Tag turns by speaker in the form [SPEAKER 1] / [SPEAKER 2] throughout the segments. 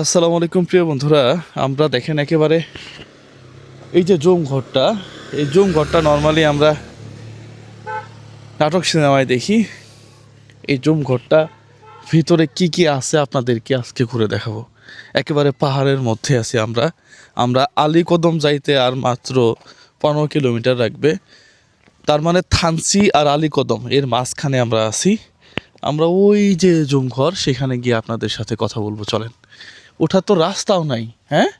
[SPEAKER 1] আসসালামু আলাইকুম প্রিয় বন্ধুরা, আমরা দেখেন একেবারে এই যে জুম ঘরটা, এই জুম ঘরটা নর্মালি আমরা নাটক সিনেমায় দেখি। এই জুম ঘরটা ভিতরে কি কি আছে আপনাদেরকে আজকে ঘুরে দেখাবো। একেবারে পাহাড়ের মধ্যে আছি আমরা। আমরা আলীকদম যাইতে আর মাত্র পনেরো কিলোমিটার রাখবে তার মানে থানসি আর আলীকদম, এর মাঝখানে আমরা আছি। আমরা ওই যে জুমঘর সেখানে গিয়ে আপনাদের সাথে কথা বলব, চলেন। ওঠার তো রাস্তাও নাই হ্যাঁ?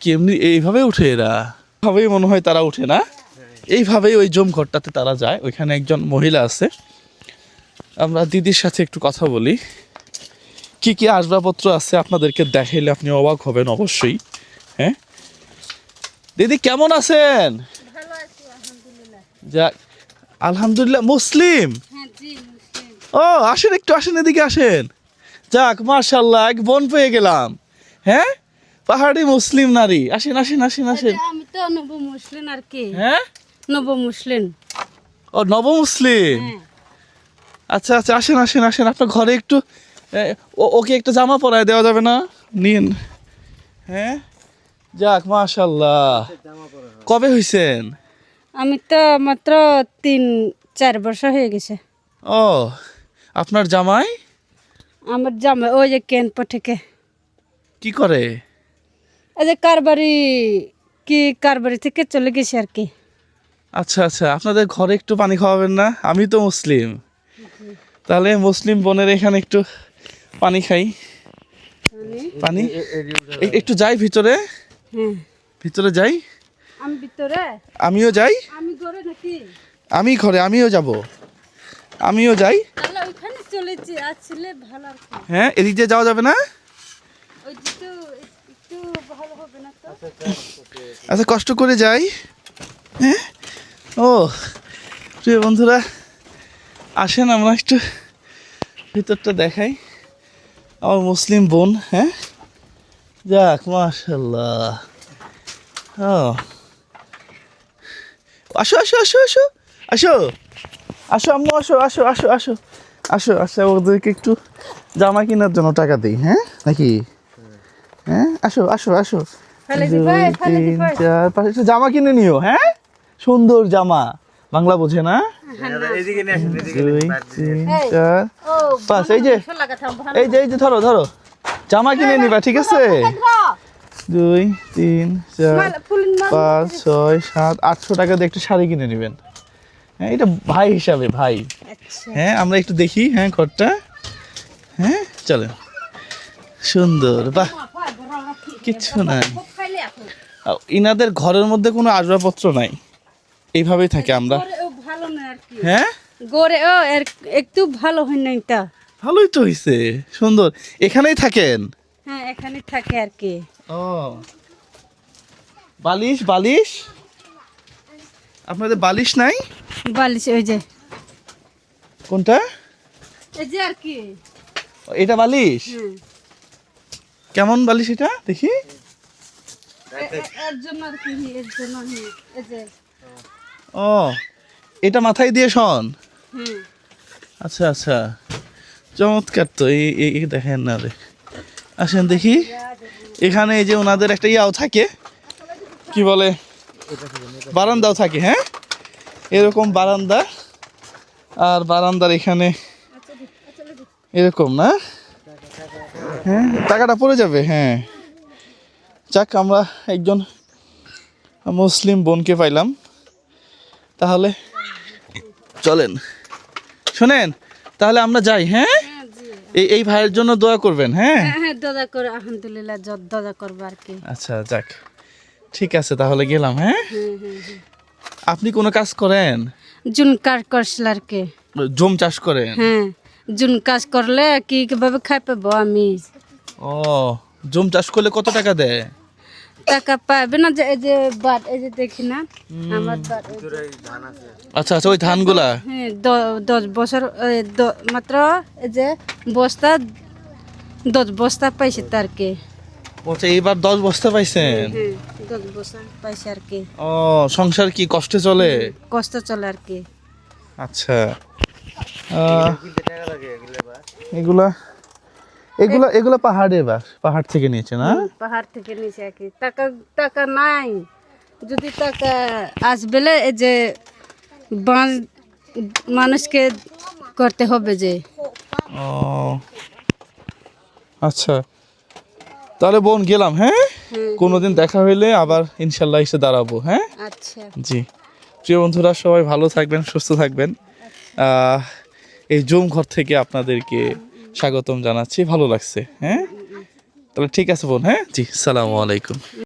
[SPEAKER 1] কেমনি এইভাবে উঠে এরা? ভাবেই মনে হয় তারা উঠে না? এইভাবেই ওই জমঘরটাতে তারা যায়। ওইখানে একজন মহিলা আছে। আমরা দিদির সাথে একটু কথা বলি। কি কি আসবাবপত্র আছে আপনাদেরকে দেখাইলে আপনি অবাক হবেন অবশ্যই হ্যাঁ? দিদি কেমন আছেন? যাক আলহামদুলিল্লাহ
[SPEAKER 2] হ্যাঁ মুসলিম।
[SPEAKER 1] ও আসেন একটু আসেন এদিকে আসেন। যাক মার্শাল্লাহ এক বোন পেয়ে গেলাম। হ্যাঁ? পাহাড়ি মুসলিম নারী। আসেন আসেন আসেন আসেন।
[SPEAKER 2] আমি তো নব মুসলিম আর কি?
[SPEAKER 1] হ্যাঁ?
[SPEAKER 2] নব মুসলিম।
[SPEAKER 1] ও নব মুসলিম?
[SPEAKER 2] হ্যাঁ।
[SPEAKER 1] আচ্ছা আচ্ছা আসেন আসেন আসেন আপনার ঘরে একটু ওকে একটা জামা পরায় দেওয়া যাবে না? নিন। হ্যাঁ? যাক মাশাল্লাহ কবে হইছেন?
[SPEAKER 2] আমি তো মাত্র তিন চার বছর হয়ে গেছে।
[SPEAKER 1] ও আপনার জামাই?
[SPEAKER 2] আমার জামা ওই যে কেনপ থেকে
[SPEAKER 1] কি করে
[SPEAKER 2] এই যে কারবারি কি কারবারি থেকে চলে গেছে আর কি
[SPEAKER 1] আচ্ছা আচ্ছা আপনাদের ঘরে একটু পানি খাওয়াবেন না আমি তো মুসলিম তাহলে মুসলিম বোনের এখানে একটু পানি খাই পানি একটু যাই ভিতরে
[SPEAKER 2] হ্যাঁ
[SPEAKER 1] ভিতরে যাই
[SPEAKER 2] আমি ভিতরে
[SPEAKER 1] আমিও যাই
[SPEAKER 2] আমি ঘরে নাকি
[SPEAKER 1] আমি ঘরে আমিও যাব আমিও যাই
[SPEAKER 2] চলেছি আসলে ভালো আর
[SPEAKER 1] হ্যাঁ এদিক দিয়ে যাওয়া যাবে না?
[SPEAKER 2] ওই তো একটু ভালো হবে না তো?
[SPEAKER 1] আচ্ছা কষ্ট করে যাই। হ্যাঁ? ও প্রিয় বন্ধুরা আসেন আমরা একটু ভিতরটা দেখাই। আমার মুসলিম বোন হ্যাঁ? যাক মাশাল্লাহ ও। আসো আসো আসো আসো। আসো। আসো আম্মু আসো আসো আসো আসো। আসো আসো ওদেরকে একটু জামা কেনার জন্য টাকা দিই হ্যাঁ? নাকি? হ্যাঁ? আসো আসো আসো। তিন চার পাঁচ একটু জামা কিনে নিও হ্যাঁ? সুন্দর জামা। বাংলা বোঝে না? দুই তিন
[SPEAKER 2] এই।
[SPEAKER 1] চার পাঁচ এই যে এই যে এই যে ধরো ধরো। জামা কিনে নিবা ঠিক আছে? দুই তিন চার পাঁচ ছয় সাত আটশো টাকা দিয়ে একটা শাড়ি কিনে নেবেন। হ্যাঁ এটা ভাই হিসাবে ভাই। হ্যাঁ আমরা একটু দেখি হ্যাঁ ঘরটা। হ্যাঁ চলেন সুন্দর বাহ। কিচ্ছু নাই। ইনাদের ঘরের মধ্যে কোনো আসবাবপত্র নাই। এইভাবেই থাকে আমরা। হ্যাঁ?
[SPEAKER 2] গড়ে ও একটু ভালো হয় না এটা
[SPEAKER 1] ভালোই তো হয়েছে সুন্দর। এখানেই থাকেন?
[SPEAKER 2] হ্যাঁ এখানে থাকে আর কি।
[SPEAKER 1] ও। বালিশ বালিশ? আপনাদের বালিশ নাই?
[SPEAKER 2] বালিশ ওই যে।
[SPEAKER 1] কোনটা?
[SPEAKER 2] এই যে আর কি।
[SPEAKER 1] এটা বালিশ? কেমন বালিশ এটা? দেখি। ও এটা মাথায় দিয়ে শোন।
[SPEAKER 2] হুম।
[SPEAKER 1] আচ্ছা আচ্ছা। চমৎকার তো এই দেখেন না রে। আসেন দেখি। এখানে এই যে ওনাদের একটা ইয়াও থাকে। কি বলে? বারান্দাও থাকে হ্যাঁ? এরকম বারান্দা। আর বারান্দার এখানে। এরকম না? হ্যাঁ টাকাটা পড়ে যাবে হ্যাঁ। যাক আমরা একজন মুসলিম বোনকে পাইলাম। তাহলে চলেন। শোনেন তাহলে আমরা যাই হ্যাঁ?
[SPEAKER 2] হ্যাঁ
[SPEAKER 1] এই এই ভাইয়ের জন্য দোয়া করবেন হ্যাঁ?
[SPEAKER 2] হ্যাঁ হ্যাঁ দাদা করে আলহামদুলিল্লাহ করব আর কি।
[SPEAKER 1] আচ্ছা যাক। ঠিক আছে তাহলে গেলাম হ্যাঁ?
[SPEAKER 2] হুম
[SPEAKER 1] আপনি কোনো কাজ করেন?
[SPEAKER 2] জুন কাজ করছিল আর কি।
[SPEAKER 1] জম চাষ করে?
[SPEAKER 2] হ্যাঁ জুন কাজ করলে কি কীভাবে খাই পাবো আমি?
[SPEAKER 1] ও জুম চাষ করলে কত টাকা দেয়?
[SPEAKER 2] টাকা পাবে না যে এই যে বাট এই যে দেখি না আমার
[SPEAKER 1] আচ্ছা আচ্ছা ওই ধানগুলা?
[SPEAKER 2] হ্যাঁ দশ বছর মাত্র এই যে বস্তা দশ বস্তা পাইছে তার কি।
[SPEAKER 1] আচ্ছা এইবার দশ বস্তা পাইছেন?
[SPEAKER 2] দশ বস্তা পাইছে আর কি।
[SPEAKER 1] ও সংসার কি কষ্টে চলে?
[SPEAKER 2] কষ্ট চলে আর কি।
[SPEAKER 1] আচ্ছা। এগুলা এগুলো এগুলো পাহাড়ে বাস পাহাড় থেকে নিয়েছে না?
[SPEAKER 2] পাহাড় থেকে নিচে আর কি। টাকা টাকা নাই। যদি টাকা আসবেলে এই যে বাঁশ মানুষকে করতে হবে যে।
[SPEAKER 1] ও আচ্ছা। তাহলে বোন গেলাম হ্যাঁ? কোনোদিন দেখা হইলে আবার ইনশাল্লাহ এসে দাঁড়াবো হ্যাঁ?
[SPEAKER 2] আচ্ছা।
[SPEAKER 1] জি। প্রিয় বন্ধুরা সবাই ভালো থাকবেন সুস্থ থাকবেন। এই জুম ঘর থেকে আপনাদেরকে স্বাগতম জানাচ্ছি ভালো লাগছে হ্যাঁ? তাহলে ঠিক আছে বোন হ্যাঁ? জি সালামু আলাইকুম।